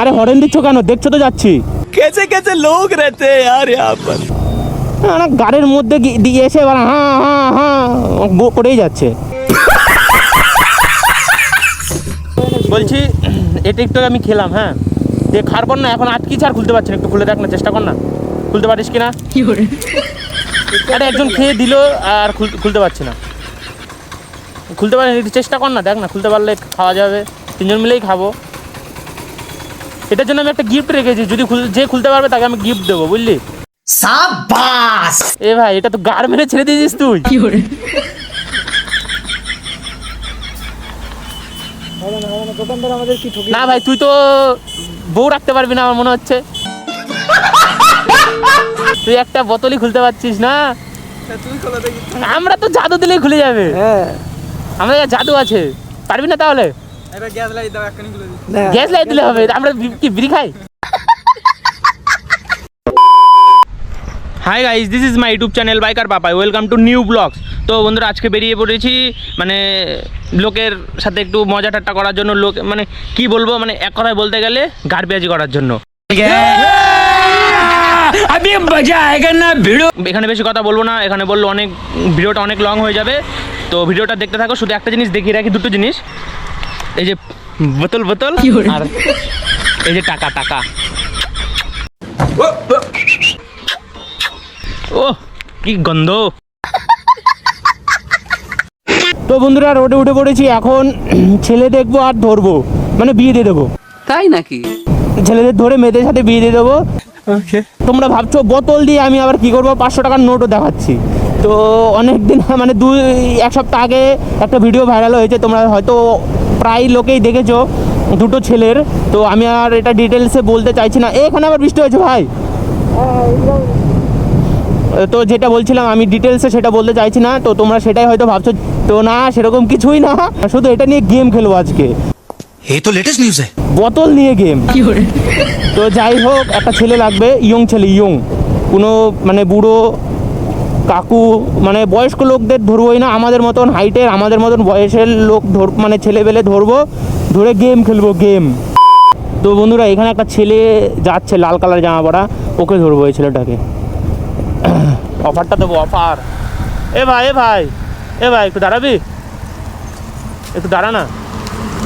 আরে হরেন দিচ্ছ কেন? দেখছ তো যাচ্ছি। কেছে কেছে লোক রেতে আর আমার গাড়ির মধ্যে দিয়ে এসে এবার হ্যাঁ হ্যাঁ হ্যাঁ গো করেই যাচ্ছে। বলছি এটা একটু আমি খেলাম হ্যাঁ? দিয়ে খারবো পর না এখন আটকি আর খুলতে পারছি না একটু খুলে দেখ না চেষ্টা কর না। খুলতে পারিস কি না? একজন খেয়ে দিল আর খুলতে পারছি না। খুলতে পারেন একটু চেষ্টা কর না দেখ না খুলতে পারলে খাওয়া যাবে। তিনজন মিলেই খাব। এটার জন্য আমি একটা গিফট রেখেছি যদি যে খুলতে পারবে তাকে আমি গিফট দেবো বুঝলি? সাবাস এ ভাই এটা তো গার মেরে ছেড়ে দিয়েছিস তুই। কি করে? না ভাই তুই তো বউ রাখতে পারবি না আমার মনে হচ্ছে। তুই একটা বোতলই খুলতে পারছিস না? আমরা তো জাদু দিলেই খুলে যাবে। হ্যাঁ। আমাদের কাছে জাদু আছে। পারবি না তাহলে? গ্যাস লাই দিলে হবে। আমরা কি বিড়ি খাই? Hi guys this is my YouTube channel biker Papai welcome to new vlogs তো বন্ধুরা আজকে বেরিয়ে পড়েছি মানে লোকের সাথে একটু মজা ঠাট্টা করার জন্য লোক মানে কি বলব মানে এক কথায় বলতে গেলে গার্বেজি করার জন্য। এখানে বেশি কথা বলব না। এখানে বলল অনেক ভিডিওটা অনেক লং হয়ে যাবে। তো ভিডিওটা দেখতে থাকো শুধু একটা জিনিস দেখিয়ে রাখি দুটো জিনিস। এই যে বোতল বোতল আর এই যে টাকা টাকা। ও কি গন্ধ। তো বন্ধুরা রোডে উঠে পড়েছি এখন ছেলে দেখব আর ধরবো। মানে বিয়ে দিয়ে দেবো। তাই নাকি? ছেলেদের ধরে মেয়েদের সাথে বিয়ে দিয়ে দেবো। তোমরা ভাবছ বোতল দিয়ে আমি আবার কি করব? পাঁচশো টাকার নোটও দেখাচ্ছি। তো অনেক দিন মানে দুই এক সপ্তাহ আগে একটা ভিডিও ভাইরাল হয়েছে তোমরা হয়তো প্রায় লোকেই দেখেছ দুটো ছেলের। তো আমি আর এটা ডিটেলসে বলতে চাইছি না। এখানে আবার বৃষ্টি হয়েছে ভাই। তো যেটা বলছিলাম আমি ডিটেলসে সেটা বলতে চাইছি না। তো তোমরা সেটাই হয়তো ভাবছ তো না সেরকম কিছুই না। শুধু এটা নিয়ে গেম খেলব আজকে। তো লেটেস্ট বোতল নিয়ে গেম তো যাই হোক একটা ছেলে লাগবে ইয়ং ছেলে ইয়ং। কোনো মানে বুড়ো কাকু মানে বয়স্ক লোকদের ধরবোই না আমাদের মতন হাইটের আমাদের মতন বয়সের লোক ধর মানে ছেলেবেলে ধরবো ধরে গেম খেলব গেম তো বন্ধুরা এখানে একটা ছেলে যাচ্ছে লাল কালার জামা পরা ওকে ধরবো এই ছেলেটাকে। অফারটা দেবো অফার এ ভাই এ ভাই এ ভাই একটু দাঁড়াবি? একটু দাঁড়া না।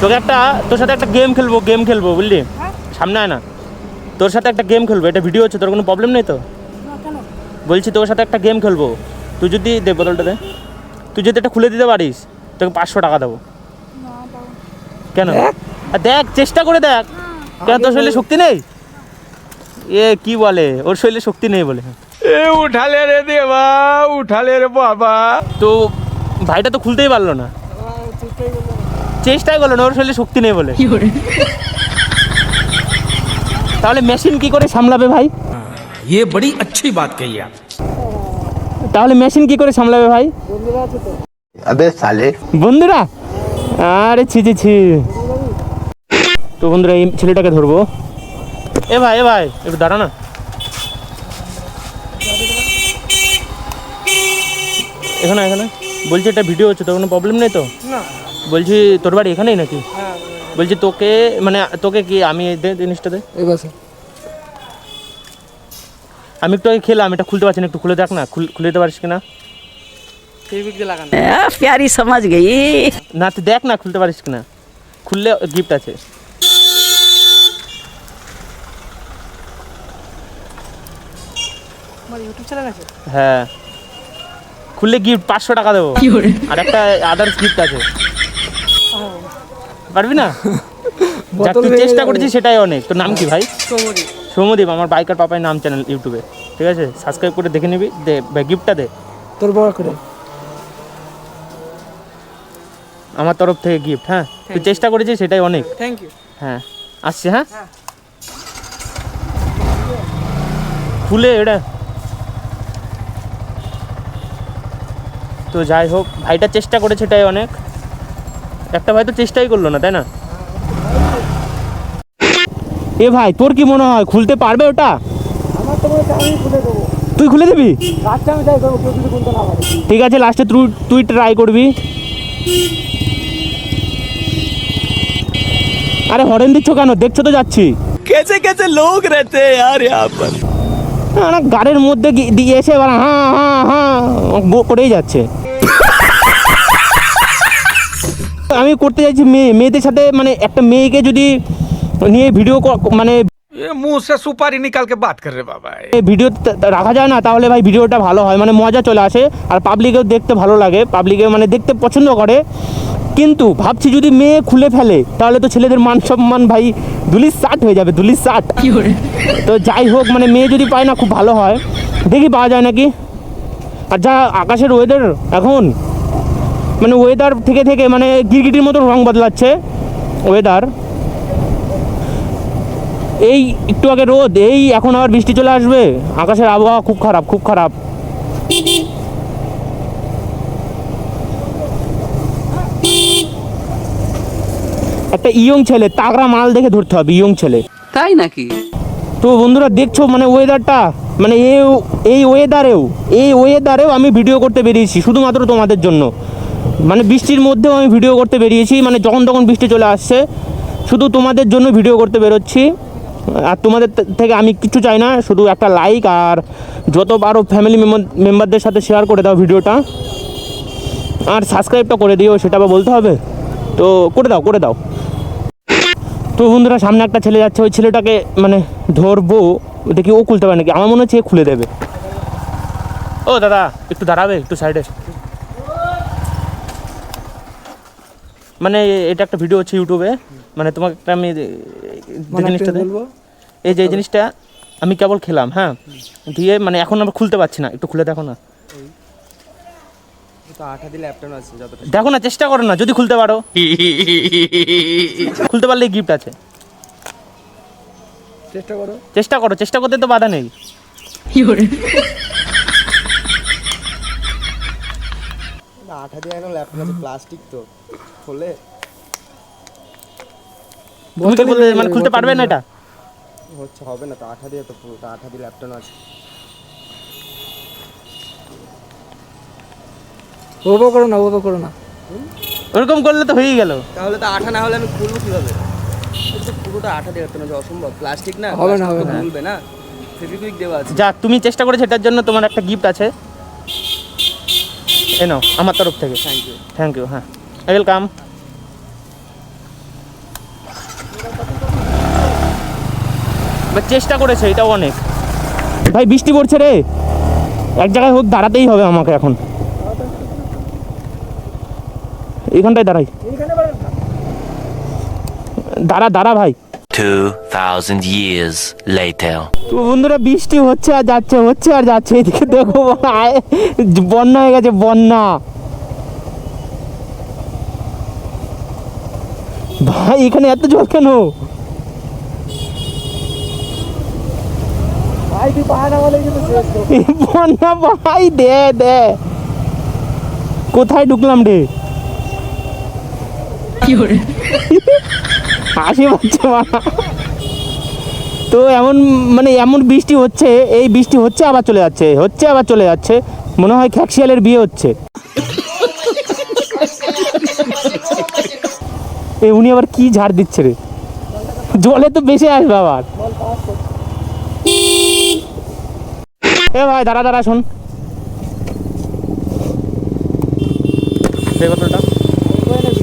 তোকে একটা তোর সাথে একটা গেম খেলব গেম খেলব বুঝলি? সামনে আয় না। তোর সাথে একটা গেম খেলব এটা ভিডিও হচ্ছে তোর কোনো প্রবলেম নেই তো? বলছি তোর সাথে একটা গেম খেলব। তুই যদি দে বোতলটা দে। তুই যদি এটা খুলে দিতে পারিস তোকে পাঁচশো টাকা দেবো। কেন? আর দেখ চেষ্টা করে দেখ। কেন তোর শরীরে শক্তি নেই? এ কি বলে? ওর শরীরে শক্তি নেই বলে। এ উঠালে রে দেবা উঠালে রে বাবা। তো ভাইটা তো খুলতেই পারল না। চেষ্টাই করল না ওর শরীরে শক্তি নেই বলে। তাহলে মেশিন কি করে সামলাবে ভাই? ये बड़ी अच्छी बात कही आप তাহলে মেশিন কি করে সামলাবে ভাই अबे साले বন্ধুরা আরে ছি ছি ছি তো বন্ধুরা এই ছেলেটাকে ধরবো এ ভাই এ ভাই একটু দাঁড়া না এখানে এখানে বলছি এটা ভিডিও হচ্ছে তোর কোনো প্রবলেম নেই তো বলছি তোর বাড়ি এখানেই নাকি বলছি তোকে মানে তোকে কি আমি দে জিনিসটা দে আমি একটু আগে খেলাম এটা খুলতে পারছি না একটু খুলে দেখ না খুলে দিতে পারিস কিনা? প্যারি সমাজ গেই না তুই দেখ না খুলতে পারিস কিনা। খুললে গিফট আছে। হ্যাঁ। খুললে গিফট পাঁচশো টাকা দেবো। আর একটা আদার্স গিফট আছে। পারবি না? চেষ্টা করেছি সেটাই অনেক। তোর নাম কি ভাই? সৌমদীপ আমার বাইকার পাপাই নাম চ্যানেল ইউটিউবে ঠিক আছে? সাবস্ক্রাইব করে দেখে নিবি দে গিফটটা দে। তোর বড় করে। আমার তরফ থেকে গিফট হ্যাঁ? তুই চেষ্টা করেছিস সেটাই অনেক। থ্যাংক ইউ হ্যাঁ আসছে হ্যাঁ? খুলে এটা। তো যাই হোক ভাইটা চেষ্টা করেছে এটাই অনেক। একটা ভাই তো চেষ্টাই করল না তাই না? এ ভাই তোর কি মনে হয় খুলতে পারবে ওটা? তুই খুলে দিবি? ঠিক আছে লাস্টে তুই তুই ট্রাই করবি। আরে হরেন দিচ্ছ কেন? দেখছ তো যাচ্ছি। কেসে কেসে লোক রেতে আর না গাড়ির মধ্যে দিয়ে এসে এবার হ্যাঁ হ্যাঁ হ্যাঁ করেই যাচ্ছে। আমি করতে চাইছি মেয়ে। মেয়েদের সাথে মানে একটা মেয়েকে যদি নিয়ে ভিডিও মানে মুখ সে সুপারি নিকালকে বাত করে বাবা ভিডিও রাখা যায় না তাহলে ভাই ভিডিওটা ভালো হয় মানে মজা চলে আসে আর পাবলিকেও দেখতে ভালো লাগে পাবলিকে মানে দেখতে পছন্দ করে। কিন্তু ভাবছি যদি মেয়ে খুলে ফেলে তাহলে তো ছেলেদের মান সম্মান ভাই দুলিশ ষাট হয়ে যাবে দুলিশ ষাট তো যাই হোক মানে মেয়ে যদি পায় না খুব ভালো হয়। দেখি পাওয়া যায় নাকি? আর যা আকাশের ওয়েদার এখন মানে ওয়েদার থেকে থেকে মানে গিরগিটির মতো রং বদলাচ্ছে ওয়েদার এই একটু আগে রোদ এই এখন আবার বৃষ্টি চলে আসবে। আকাশের আবহাওয়া খুব খারাপ খুব খারাপ। একটা ইয়ং ছেলে তাগড়া মাল দেখে ধরতে হবে ইয়ং ছেলে। তাই নাকি? তো বন্ধুরা দেখছ মানে ওয়েদারটা মানে এই এই ওয়েদারেও এই ওয়েদারেও আমি ভিডিও করতে বেরিয়েছি শুধুমাত্র তোমাদের জন্য। মানে বৃষ্টির মধ্যেও আমি ভিডিও করতে বেরিয়েছি মানে যখন তখন বৃষ্টি চলে আসছে শুধু তোমাদের জন্য ভিডিও করতে বেরোচ্ছি। আর তোমাদের থেকে আমি কিছু চাই না, শুধু একটা লাইক আর যত আরও ফ্যামিলি মেম্বারদের সাথে শেয়ার করে দাও ভিডিওটা। আর সাবস্ক্রাইবটা করে দিও, সেটা আবার বলতে হবে। তো করে দাও করে দাও। তো বন্ধুরা, সামনে একটা ছেলে যাচ্ছে, ওই ছেলেটাকে মানে ধরবো দেখি ও খুলতে পারে নাকি? আমার মনে হচ্ছে খুলে দেবে। ও দাদা, একটু দাঁড়াবে একটু সাইডে মানে এটা একটা ভিডিও হচ্ছে ইউটিউবে মানে তোমাকে একটা আমি যে জিনিসটা বলব? এই যে জিনিসটা আমি কেবল খেলাম হ্যাঁ? দিয়ে মানে এখন আবার খুলতে পারছি না একটু খুলে দেখো না। দেখো না চেষ্টা করো না যদি খুলতে পারো। খুলতে পারলে গিফট আছে। চেষ্টা করো। চেষ্টা করো চেষ্টা করতে তো বাধা নেই। আঠা দিয়ে একদম ল্যাপটপ প্লাস্টিক তো খোলে। তুমি কি মানে খুলতে পারবে না এটা? হচ্ছে হবে না তো আঠা দিয়ে তো পুরোটা আঠা দিয়ে ল্যাপটপ আছে। ওভাবে করো না ওভাবে করো না। ওরকম করলে তো হয়েই গেল। তাহলে তো আঠা না হলে আমি খুলবো কীভাবে? পুরোটা আঠা দিয়ে রাখতে হবে অসম্ভব। প্লাস্টিক না হবে না, হবে না। খুলবে না। ফেভিকুইক দেওয়া আছে। যাক তুমি চেষ্টা করেছ এটার জন্য তোমার একটা গিফট আছে। এ নাও আমার তরফ থেকে। থ্যাংক ইউ থ্যাংক ইউ হ্যাঁ। ওয়েলকাম চেষ্টা করেছে এটাও অনেক। ভাই বৃষ্টি পড়ছে রে। এক জায়গায় হোক দাঁড়াতেই হবে আমাকে এখন। এখানটায় দাঁড়াই। দাঁড়া দাঁড়া ভাই। 2,000 years later. তো বন্ধুরা বৃষ্টি হচ্ছে আর যাচ্ছে হচ্ছে আর যাচ্ছে। এদিকে দেখো বন্যা হয়ে গেছে বন্যা। ভাই এখানে এত জল কেন? ভাই দে দে। কোথায় ঢুকলাম রে? হাসি পাচ্ছে তো এমন মানে এমন বৃষ্টি হচ্ছে এই বৃষ্টি হচ্ছে আবার চলে যাচ্ছে হচ্ছে আবার চলে যাচ্ছে। মনে হয় খ্যাকশিয়ালের বিয়ে হচ্ছে। এ উনি আবার কি ঝাড় দিচ্ছে রে? জলে তো বেশি আসবে আবার। ভাই দাঁড়া দাঁড়া শোন।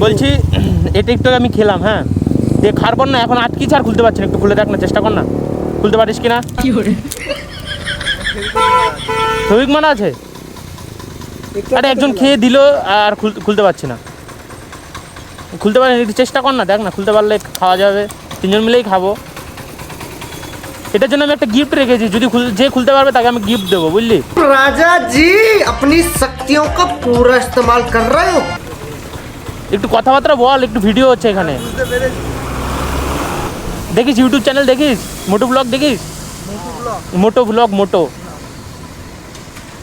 বলছি এটা একটু আমি খেলাম হ্যাঁ? দিয়ে খাওয়ার পর না এখন আটকি আর খুলতে পারছি না একটু খুলে দেখ না চেষ্টা কর না। খুলতে পারিস কি না সৌভিক মানা আছে? আরে একজন খেয়ে দিল আর খুলতে পারছি না। খুলতে পারি একটু চেষ্টা কর না দেখ না খুলতে পারলে খাওয়া যাবে। তিনজন মিলেই খাব। এটার জন্য আমি একটা গিফট রেখেছি। যদি যে খুলতে পারবে তাকে আমি গিফট দেবো বুঝলি? রাজা জি আপনি শক্তিও কা পুরা ইস্তেমাল কর রহে হো। একটু কথাবার্তা বল একটু ভিডিও হচ্ছে এখানে। দেখিস ইউটিউব চ্যানেল দেখিস? মোটো ব্লগ দেখিস? Moto vlog moto.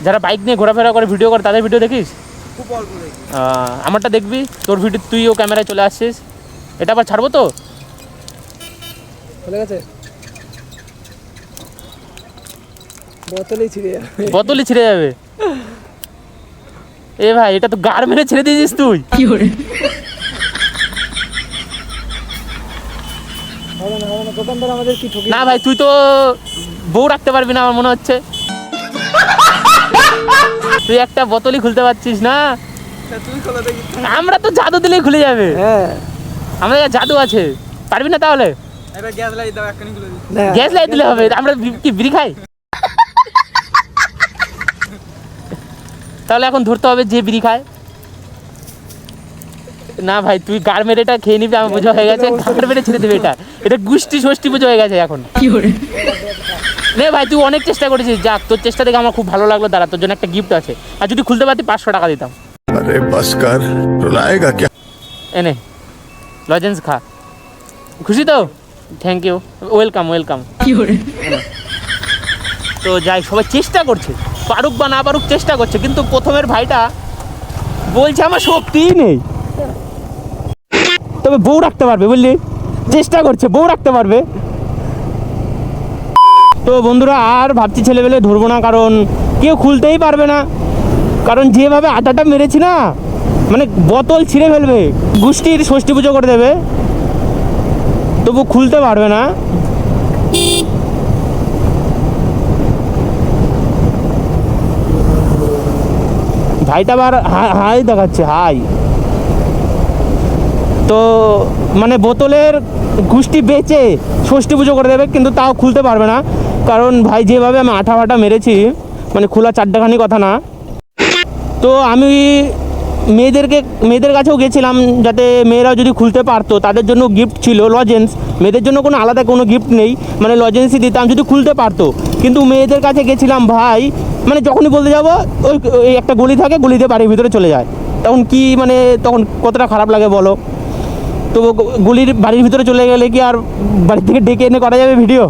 যারা বাইক নিয়ে ঘোরাফেরা করে ভিডিও করে তাদের ভিডিও দেখিস? আমারটা দেখবি তোর ভিডিও তুইও ক্যামেরায় চলে আসছিস। এটা আবার ছাড়বো তো? চলে গেছে? বোতলেই ছিঁড়ে যাবে। বোতলই ছিঁড়ে যাবে? এ ভাই এটা তো গাড় মেরে ছেড়ে দিয়েছিস তুই। কি ঠকি না ভাই তুই তো বউ রাখতে পারবি না আমার মনে হচ্ছে। তুই একটা বোতলই খুলতে পারছিস না? তুই খোলা দেখি। আমরা তো জাদু দিলেই খুলে যাবে। হ্যাঁ। আমাদের কাছে জাদু আছে। পারবি না তাহলে? গ্যাস লাইট দাও এক্ষুনি খুলে দিই। গ্যাস লাইট দিলে হবে। আমরা কি বিড়ি খাই? তাহলে এখন ধরতে হবে যে বিড়ি খায় না ভাই তুই গার্মেন্ট এটা খেয়ে নিবি আমার বোঝা হয়ে গেছে গার্মেন্টে ছেড়ে দেবে এটা এটা গুষ্টি ষষ্ঠী পুজো হয়ে গেছে এখন নে ভাই তুই অনেক চেষ্টা করেছিস যাক তোর চেষ্টা দেখে আমার খুব ভালো লাগলো দাঁড়া তোর জন্য একটা গিফট আছে আর যদি খুলতে পারতি পাঁচশো টাকা দিতাম अरे बस कर रुलाएगा क्या এনে লজেন্স খা খুশি তো থ্যাংক ইউ ওয়েলকাম ওয়েলকাম তো যাই সবাই চেষ্টা করছে পারুক বা না পারুক চেষ্টা করছে, কিন্তু প্রথমের ভাইটা বলছে, আমার শক্তিই নেই। তবে বউ রাখতে পারবে, বুঝলি? চেষ্টা করছে, বউ রাখতে পারবে। তো বন্ধুরা, আর ভাবছি ছেলেবেলে ধরবো না, কারণ কেউ খুলতেই পারবে না। কারণ যেভাবে আটাটা মেরেছি না মানে বোতল ছিঁড়ে ফেলবে, গোষ্ঠীর ষষ্ঠী পুজো করে দেবে, তবু খুলতে পারবে না। ভাইটা আবার হাই দেখাচ্ছে, হাই। তো মানে বোতলের গুষ্টি বেচে ষষ্ঠী পুজো করে দেবে, কিন্তু তাও খুলতে পারবে না। কারণ ভাই, যেভাবে আমি আঠা ফাটা মেরেছি মানে খোলা চারটাখানি কথা না। তো আমি মেয়েদেরকে, মেয়েদের কাছেও গেছিলাম যাতে মেয়েরাও যদি খুলতে পারতো, তাদের জন্য গিফট ছিল লজেন্স মেয়েদের জন্য কোনো আলাদা কোনো গিফট নেই মানে লজেন্সই দিতাম যদি খুলতে পারতো। কিন্তু মেয়েদের কাছে গেছিলাম, ভাই মানে যখনই বলতে যাব, ওই ওই একটা গলি থাকে, গলিতে বাড়ির ভিতরে চলে যায়। তখন কি মানে তখন কতটা খারাপ লাগে বলো? তো গলির বাড়ির ভিতরে চলে গেলে কি আর বাড়ি থেকে ডেকে এনে করা যাবে ভিডিও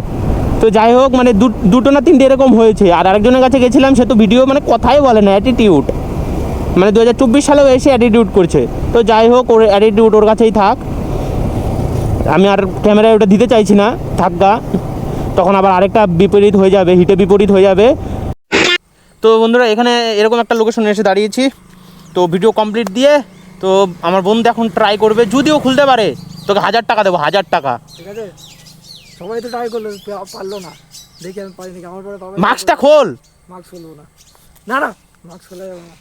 তো যাই হোক মানে দুটো না তিনটে এরকম হয়েছে। আর আরেকজনের কাছে গেছিলাম, সে তো ভিডিও মানে কথাই বলে না অ্যাটিটিউড মানে দু হাজার চব্বিশ সালেও এসে অ্যাটিটিউড করছে। তো যাই হোক ওর অ্যাটিটিউড ওর কাছেই থাক। আমি আর ক্যামেরায় ওটা দিতে চাইছি না থাক গা। তখন আবার আরেকটা বিপরীত হয়ে যাবে হিটে বিপরীত হয়ে যাবে। তো বন্ধুরা এখানে এরকম একটা লোকেশনে এসে দাঁড়িয়েছি। তো ভিডিও কমপ্লিট দিয়ে তো আমার বন্ধু এখন ট্রাই করবে যদিও খুলতে পারে তোকে হাজার টাকা দেবো হাজার টাকা। ঠিক আছে? সবাই তো ট্রাই করল পারল না। দেখি আমি পারি নাকি আমার পরে মাস্কটা খোল। মাস্ক খুলবো না। না না মাস্ক খোলা যাবে না।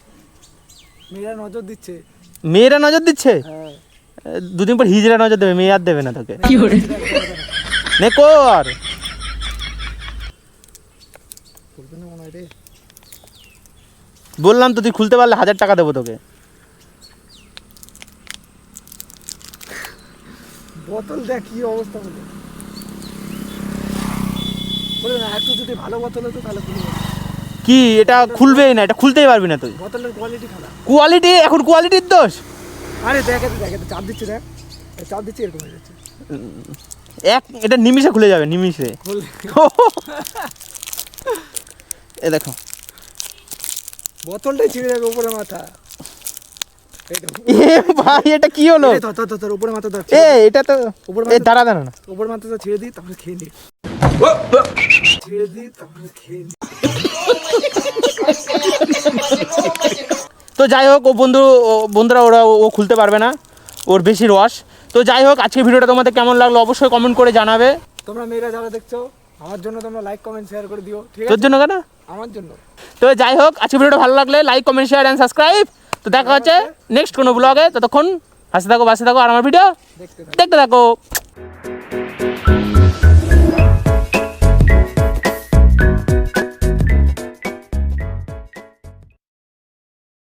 মেয়েরা নজর দিচ্ছে। মেয়েরা নজর দিচ্ছে? হ্যাঁ। দুদিন পর হিজড়া নজর দেবে মেয়ে আর দেবে না তোকে। নে কর। বললাম তো তুই খুলতে পারলে হাজার টাকা দেবো তোকে। বোতল দেখ কি অবস্থা হলো বলে না একটু যদি ভালো বোতল হতো তাহলে। কি? এটা খুলবেই না এটা খুলতেই পারবি না তুই। বোতলের কোয়ালিটি খারাপ। কোয়ালিটি এখন কোয়ালিটির দোষ? আরে দেখ দেখ চাপ দিচ্ছে দেখ। চাপ দিচ্ছে এরকম হয়ে যাচ্ছে। এক এটা নিমিষে খুলে যাবে নিমিষে। এ দেখো। বোতলটাই ছিঁড়ে যাবে উপরে মাথা। এ ভাই এটা কি হলো? ধর, উপরে মাথা ধর এ এটা তো উপর এ দাঁড়া দাঁড়া না। উপর মাথাটা ছেড়ে দিই তারপরে খেয়ে নি। ছেড়ে দিই তারপরে খেয়ে নি। তো যাই হোক ও বন্ধু বন্ধুরা ওরা ও খুলতে পারবে না। ওর বেশি রস। তো যাই হোক আজকে ভিডিওটা তোমাদের কেমন লাগল অবশ্যই কমেন্ট করে জানাবে। তোমরা মেয়েরা যারা দেখছ আমার জন্য তোমরা লাইক কমেন্ট শেয়ার করে দিও ঠিক তোর জন্য কেন? আমার জন্য। তো যাই হোক আজকে ভিডিওটা ভালো লাগলে like comment share and subscribe তো দেখা হচ্ছে নেক্সট কোনো ব্লগে ততক্ষণ হাসতে থাকো বাসে থাকো আর আমার ভিডিও দেখতে থাকো। দেখতে থাকো।